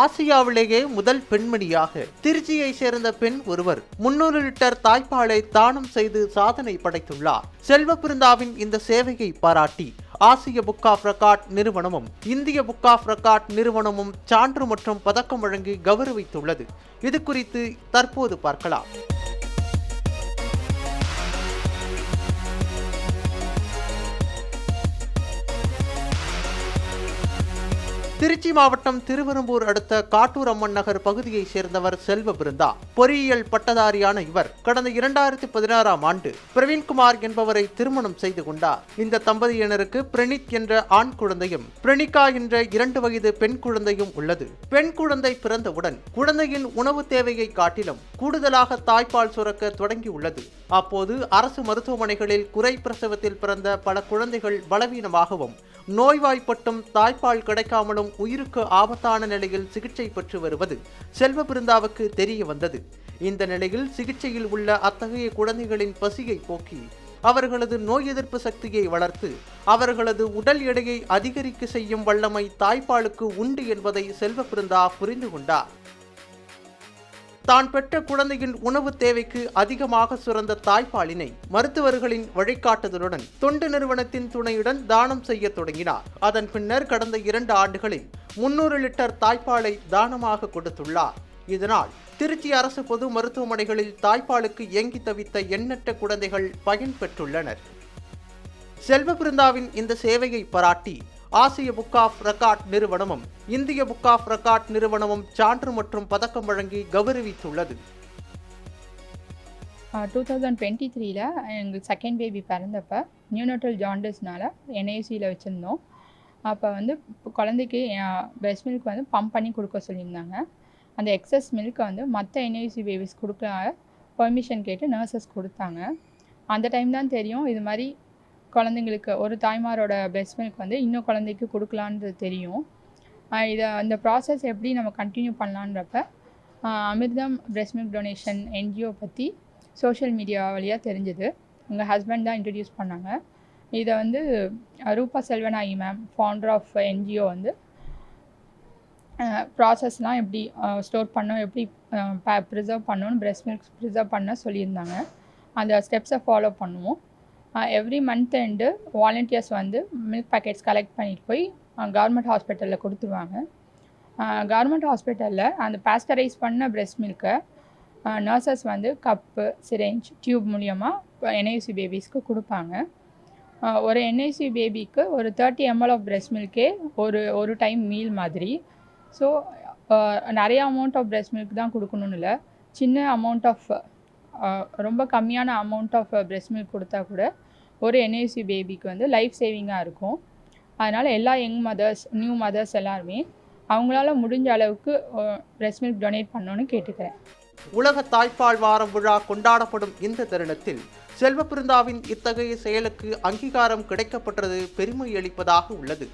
ஆசியாவிலேயே முதல் பெண்மணியாக. திருச்சியை சேர்ந்த பெண் ஒருவர் முன்னூறு லிட்டர் தாய்ப்பாலை தானம் செய்து சாதனை படைத்துள்ளார். செல்வ பிருந்தாவின் இந்த சேவையை பாராட்டி ஆசிய புக் ஆஃப் ரெக்கார்ட் நிறுவனமும் இந்திய புக் ஆஃப் ரெக்கார்ட் நிறுவனமும் சான்று மற்றும் பதக்கம் வழங்கி கௌரவித்துள்ளது. இது குறித்து தற்போது பார்க்கலாம். திருச்சி மாவட்டம் திருவெரும்பூர் அடுத்த காட்டூர் அம்மன் நகர் பகுதியைச் சேர்ந்தவர் செல்வ பிருந்தா. பொறியியல் பட்டதாரியான இவர் கடந்த இரண்டாயிரத்தி பதினாறாம் ஆண்டு பிரவீன்குமார் என்பவரை திருமணம் செய்து கொண்டார். இந்த தம்பதியினருக்கு பிரணீத் என்ற ஆண் குழந்தையும் பிரணிகா என்ற இரண்டு வயது பெண் குழந்தையும் உள்ளது. பெண் குழந்தை பிறந்தவுடன் குழந்தையின் உணவு தேவையை காட்டிலும் கூடுதலாக தாய்ப்பால் சுரக்க தொடங்கியுள்ளது அப்போது அரசு மருத்துவமனைகளில் குறை பிரசவத்தில் பிறந்த பல குழந்தைகள் பலவீனமாகவும் நோய்வாய்ப்பட்டும் தாய்ப்பால் கிடைக்காமலும் உயிருக்கு ஆபத்தான நிலையில் சிகிச்சை பெற்று வருவது செல்வ பிருந்தாவுக்கு தெரிய வந்தது. இந்த நிலையில் சிகிச்சையில் உள்ள அத்தகைய குழந்தைகளின் பசியை போக்கி அவர்களது நோய் எதிர்ப்பு சக்தியை வளர்த்து அவர்களது உடல் எடையை அதிகரிக்க செய்யும் வல்லமை தாய்ப்பாலுக்கு உண்டு என்பதை செல்வ பிருந்தா புரிந்து கொண்டார். தான் பெற்ற குழந்தையின் உணவு தேவைக்கு அதிகமாக சுரந்த தாய்ப்பாலினை மருத்துவர்களின் வழிகாட்டுதலுடன் தொண்டு நிறுவனத்தின் துணையுடன் தானம் செய்ய தொடங்கினார். அதன் பின்னர் கடந்த இரண்டு ஆண்டுகளில் முன்னூறு லிட்டர் தாய்ப்பாலை தானமாக கொடுத்துள்ளார். இதனால் திருச்சி அரசு பொது மருத்துவமனைகளில் தாய்ப்பாலுக்கு இயங்கி தவித்த எண்ணற்ற குழந்தைகள் பயன் பெற்றுள்ளனர் செல்வ பிருந்தாவின் இந்த சேவையை பாராட்டி ஆசிய புக் ஆஃப் ரெக்கார்ட் நிறுவனமும் இந்திய புக் ஆஃப் ரெக்கார்ட் நிறுவனமும் சான்று மற்றும் பதக்கம் வழங்கி கௌரவித்துள்ளது. டூ தௌசண்ட் டுவெண்ட்டி த்ரீல எங்களுக்கு செகண்ட் பேபி பிறந்தப்ப நியூனோட்டல் ஜாண்டஸ்னால என்ஐசியில் வச்சுருந்தோம். அப்போ வந்து குழந்தைக்கு பெஸ்ட் மில்க் வந்து பம்ப் பண்ணி கொடுக்க சொல்லியிருந்தாங்க. அந்த எக்ஸஸ் மில்க்கை வந்து மற்ற என்ஐசி பேபிஸ் கொடுக்க பர்மிஷன் கேட்டு நர்சஸ் கொடுத்தாங்க. அந்த டைம் தான் தெரியும் இது மாதிரி குழந்தைங்களுக்கு ஒரு தாய்மாரோட பிரெஸ்ட் மில்க் வந்து இன்னும் குழந்தைக்கு கொடுக்கலான்றது தெரியும். இதை அந்த ப்ராசஸ் எப்படி நம்ம continue பண்ணலான்றப்ப Amirtham breast milk donation NGO பற்றி சோஷியல் மீடியா வழியாக தெரிஞ்சது. எங்கள் ஹஸ்பண்ட் தான் இன்ட்ரடியூஸ் பண்ணாங்க. இதை வந்து Rupa Selvanayaki ma'am founder of NGO வந்து ப்ராசஸ்லாம் எப்படி ஸ்டோர் பண்ணோம் எப்படி ப்ரிசர்வ் பண்ணணும்னு பிரெஸ்ட் மில்க் ப்ரிசர்வ் பண்ண சொல்லியிருந்தாங்க. அந்த ஸ்டெப்ஸை ஃபாலோ பண்ணுவோம். எவ்ரி மந்த் எண்டு வாலண்டியர்ஸ் வந்து மில்க் பேக்கெட்ஸ் கலெக்ட் பண்ணிட்டு போய் கவர்மெண்ட் ஹாஸ்பிட்டலில் கொடுத்துருவாங்க. கவர்மெண்ட் ஹாஸ்பிட்டலில் அந்த பாஸ்டரைஸ் பண்ண பிரெஸ்ட் மில்க்கை நர்சஸ் வந்து கப்பு சிரேஞ்ச் டியூப் மூலியமாக என்ஐசி பேபிஸ்க்கு கொடுப்பாங்க. ஒரு என்ஐசி பேபிக்கு ஒரு தேர்ட்டி எம்எல் ஆஃப் பிரெஸ்ட் மில்கே ஒரு ஒரு டைம் மீல் மாதிரி. ஸோ நிறைய அமௌண்ட் ஆஃப் பிரெஸ்ட் மில்க் தான் கொடுக்கணும்னு இல்லை. சின்ன அமௌண்ட் ஆஃப் ரொம்ப கம்மியான அமௌண்ட் ஆஃப் பிரெஸ்ட் மில்க் கொடுத்தா கூட ஒரு என்ஏசி பேபிக்கு வந்து லைஃப் சேவிங்காக இருக்கும். அதனால் எல்லா யங் மதர்ஸ் நியூ மதர்ஸ் எல்லாருமே அவங்களால முடிஞ்ச அளவுக்கு பிரஸ்ட் மில்க் டொனேட் பண்ணணும்னு கேட்டுக்கிறேன். உலக தாய்ப்பால் வாரம் விழா கொண்டாடப்படும் இந்த தருணத்தில் செல்வபிருந்தாவின் இத்தகைய செயலுக்கு அங்கீகாரம் கிடைக்கப்பட்டது பெருமை அளிப்பதாக உள்ளது.